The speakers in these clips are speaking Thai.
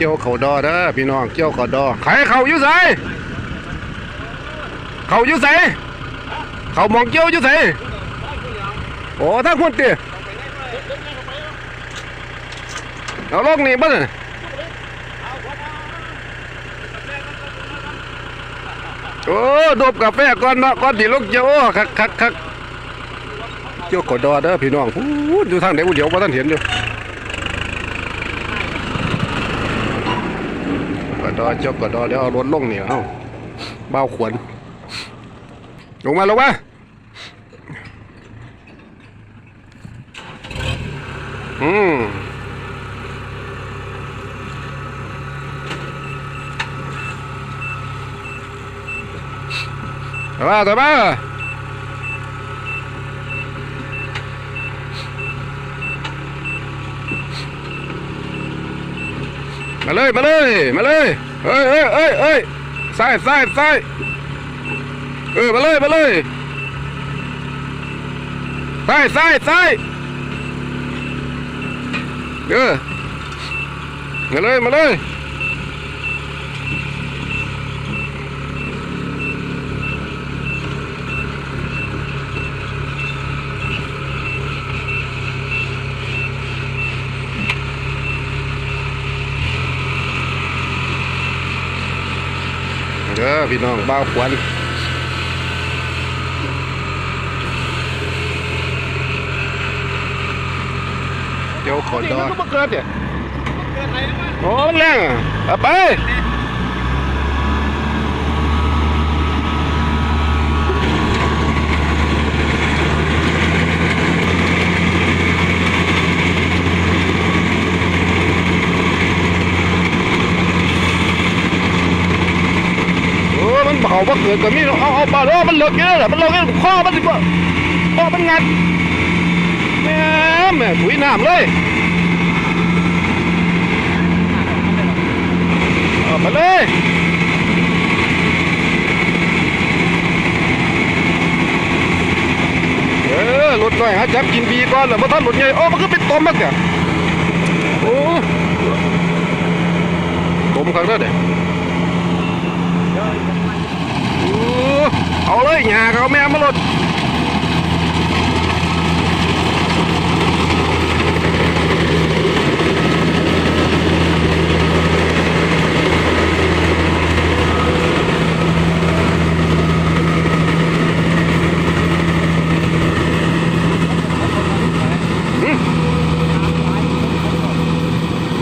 เจียวเขาดอเด้อพี่น้องเจียวเขาดอขายเขาอยู่ไสเขาอยู่ไสเขามองเจียวอยู่ไสโอ้ทั้งคนเตี้ยเอาลงนี่บ้านน่ะโอ้ดบกาแฟก่อนเนาะก่อนที่ลงเจียวโอ้คักคักคักเจียวเขาดอเด้อพี่น้องพูดอยู่ทางไหนกูเดี๋ยวว่าท่านเห็นอยู่ กระ ดอเจ้ากระดอเดี๋ยวเอารถลงเนี่ยเอ้าเบาขวนลงมาลงมาอืมต่อมาต่อมา มาเลยมาเลยมาเลยเอ้ยเอ้ยเอ้ยเอ้ยซ้ายซ้ายซ้ายเออมาเลยมาเลยซ้ายซ้ายซ้ายเออมาเลยมาเลย พี่น้องบ้าขวัญเดี๋ยวขอดอมันก็เกิดเนี่ยโอ้มันแรงอะไป มันเบาบ่เกิดก็มีเอาเอาเบาเด้อมันเลิกเยอะแหละมันเลิกเยอะข้อมันสิบข้อมันงัดแม่แม่ถุยน้ำเลยเอาไปเลยเออรถหน่อยฮะจับกินบีก่อนแล้วมาท่านรถใหญ่โอ้มันก็เป็นต้มมากเนี่ยโอ้ต้มครั้งนั้นเด้โอ้ เอาเลยหยาเขาแม่มารถ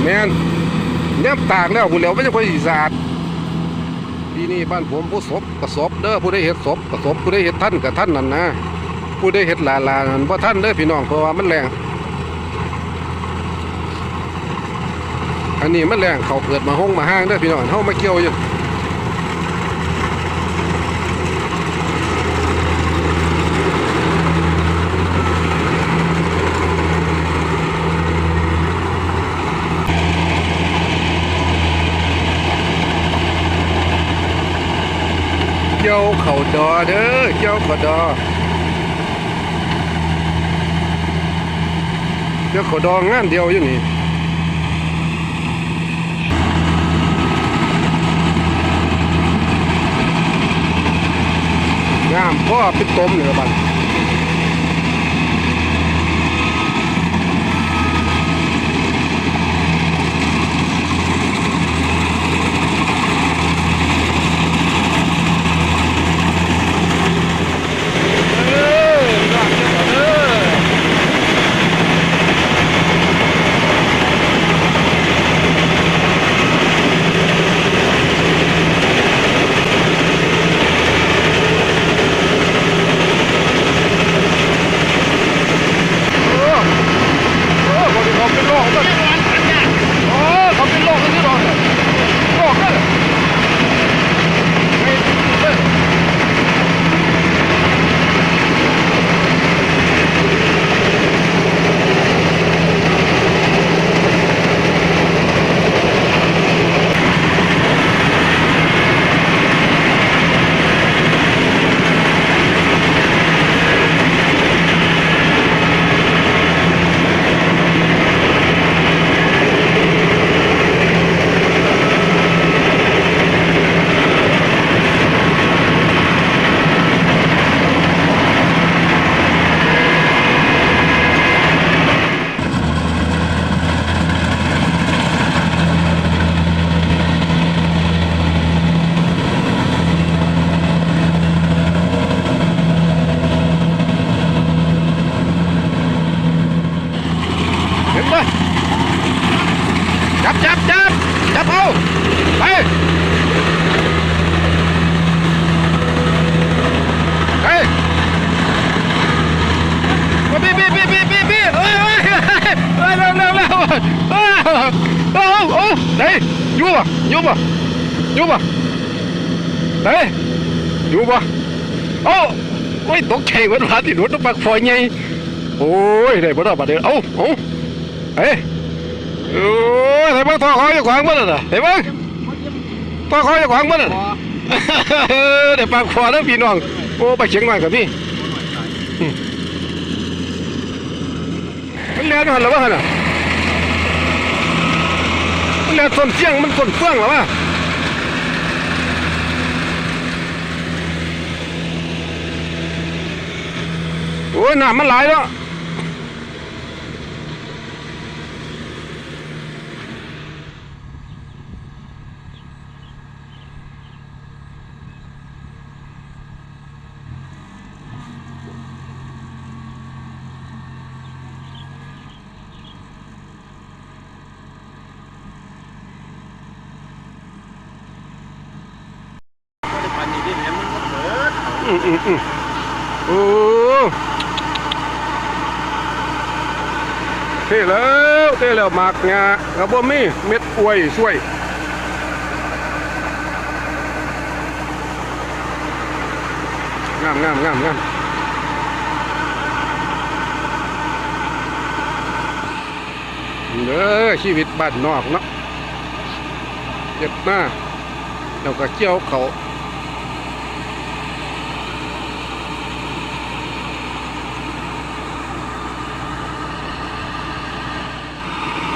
แม่นเนี่ยตากแล้วคุณเหลียวไม่ใช่คนอีสาน ที่นี่บ้านผมผู้ศพกระสบเด้อผู้ได้เห็ดศพกระสบผู้ได้เห็ดท่านกับท่านนั่นนะผู้ได้เห็ดหลาลานั่นเพราะท่านเด้อพี่น้องเพราะว่ามันแรงอันนี้มันแรงเขาเกิดมาห้องมาห้างเด้อพี่น้องเฮามาเกี่ยวอยู่ เจ้าเขา ดอเด้อเจ้าขอดอเจ้าขอดองานเดียวอยู่นี่งามพ่อพิต้มเนี่ยบัน นว่าติดรถต้องปักฟอยไงโอ้ยได้บ่ได้บ่ได้เอ้าเอ้าเฮ้ยโอ้ยไหนบ้างท่อเขาจะขวางมันน่ะเห็นบ้างท่อเขาจะขวางมันน่ะเดี๋ยวปากคอแล้วพี่น้องโอ้ไปเชียงใหม่กับพี่อืมมันเลี้ยนหันหรือวะหันอะ มันเลี้ยนต้นเสียงมันส้นเฟื่องหรอวะโอ้ยน้ำมันไหลายแล้ว อืมอืมอืมโอ้เท่แล้วเท่แล้วหมากงากับบ่มีเม็ดอวยช่วยงามงามงามงามเด้อชีวิตบ้านนอกเนาะเจ็บหน้าแล้วก็เกี่ยวเขา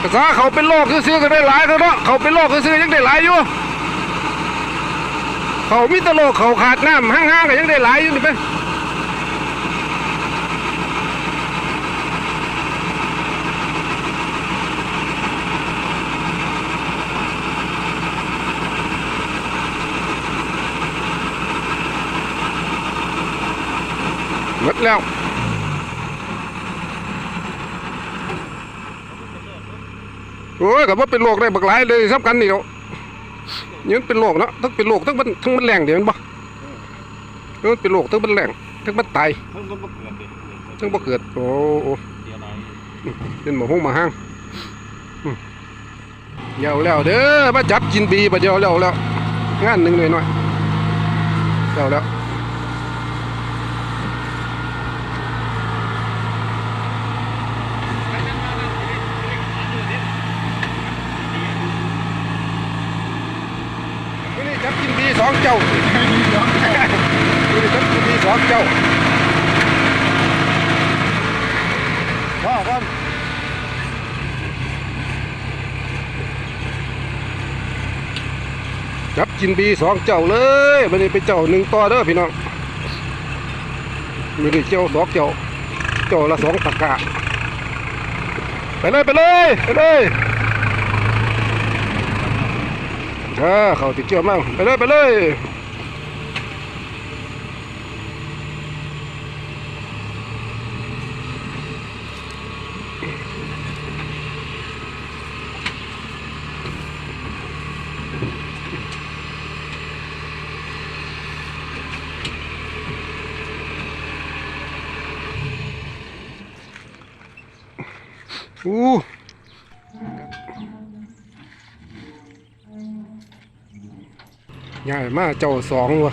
ภาษาเขาเป็นโรคซื้อๆก็ได้หลายเท่าเนาะเขาเป็นโรคซื้อๆยังได้หลายอยู่ เขามีแตโลกเขาขาดน้ำห้างๆก็ยังได้หลายอยู่นี่ไปหมดแล้ว โอ้ยกับว่าเป็นโรคได้บักหลายเลยสำคัญนี่เนาะนี่มันเป็นโรคเนาะทั้งเป็นโรคทั้งมันทั้งมันแรงเดี๋ยวมันบ่เออมันเป็นโรคทั้งมันแรงทั้งมันตายเพิ่งก็มาเกิดดิทั้งบ่เกิดโอ้โอ้เดี๋ยวไหนเป็นหมอห้องหมาห้างอืมเดี๋ยวแล้วเด้อมาจับกินบีปะเดี๋ยวแล้วแล้วงานหนึ่งหน่อยหน่อยเดี๋ยวแล้ววันนี้จับกินบี สองเจ้าวันนี้จับกินบีสองเจ้าว่ากันจับกินบีสองเจ้าเลยมันนี้เป็นเจ้าหนึ่งต่อเด้อพี่น้องมันนี้เจ้าสองเจ้าเจ้าละสองตะกะไปเลยไปเลยไปเลยเออเขาติดเจ้ามั่งไปเลยไปเลยอู้ ใหญ่มากเจ้าสองวะ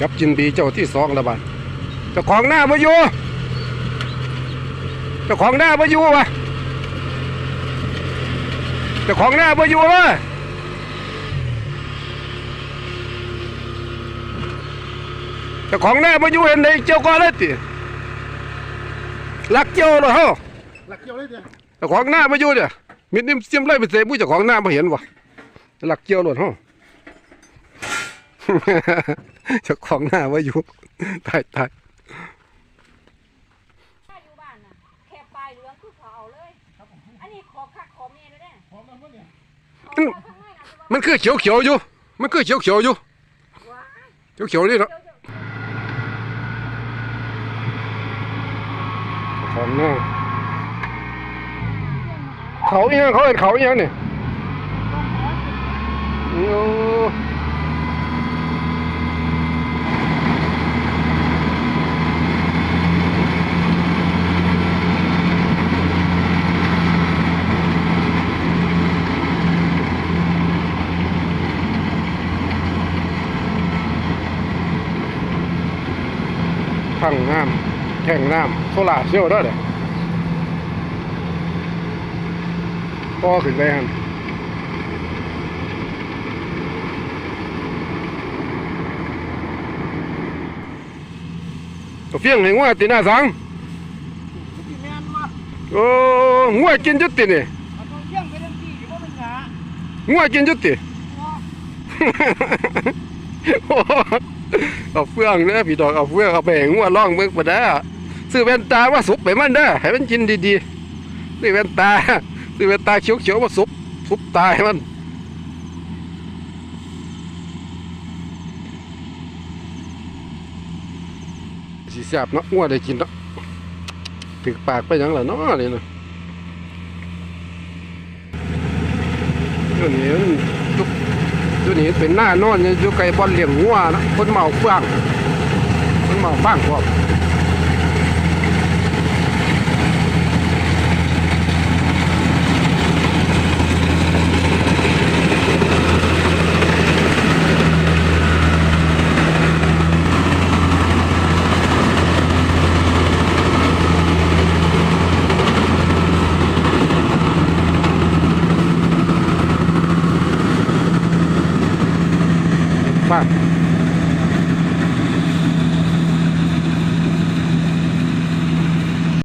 จับกินบีเจ้าที่สองและบาดเจ้าของหน้ามาอยู่เจ้าของหน้ามาอยู่วะเจ้าของหน้ามาอยู่วะเจ้าของหน้ามาอยู่เห็นในเจ้าก่อนเลยติลักเจ้าเหรอเฮาหลักเกี่ยวเลยเดี๋ยวเจ้าของหน้ามาอยู่เนี่ยมิดนิ่มเสียมไล่ไปเสบุ้เจ้าของหน้ามาเห็นวะหลักเกี่ยวหล่นห้อง เจ้าของหน้ามาอยู่ตายตายถ้าอยู่บ้านน่ะแค่ปลายเหลืองคือเขาเอาเลย อันนี้ขอคักขอเมียเลยเนี่ยพร้อมแล้วมั้งเนี่ยขอข้างในน่ะจะว่ามันคือเขียวเขียวๆอยู่ มันคือเขียวเขียวๆอยู่ว้ายเขียวเขียวๆนี่เนาะ เดี๋ยวๆของหน้าเขาอีหยังเขาเห็นเขาอีหยังเนี่ยเโอ้พังน้ำแข่งน้ำโซล่าร์เซลล์ได้เลยต่อขึ้นไปฮันตัวเฟี้ยงให้งัวติหน้าสังที่แม่นมาโอ้งัวกินจุดตินี่เอาตัวเยี่ยงไปทั้งที่ว่าเป็นหางัวกินจุดติโอ้ เอาเฟืองเด้อพี่ดอกเอาเฟืองเอาไปให้งัวล่องเบิ่งบ่ได้อซื้อแว่นตาว่าสุบไปมันเด้อให้มันกินดีๆซื้อแว่นตาซื้อแว่นตาเขียวๆมาสุบสุบตายมันสิแซ่บเนาะงัวได้กินเนาะถึกปากไปยังล่ะเนาะนี่นะอยู่นี่มัน อยู่นี่เป็นหน้านอนอยู่ไกลบอลเลี้ยงงัวนะคนเมาฟังคนเมาฟังพร้อม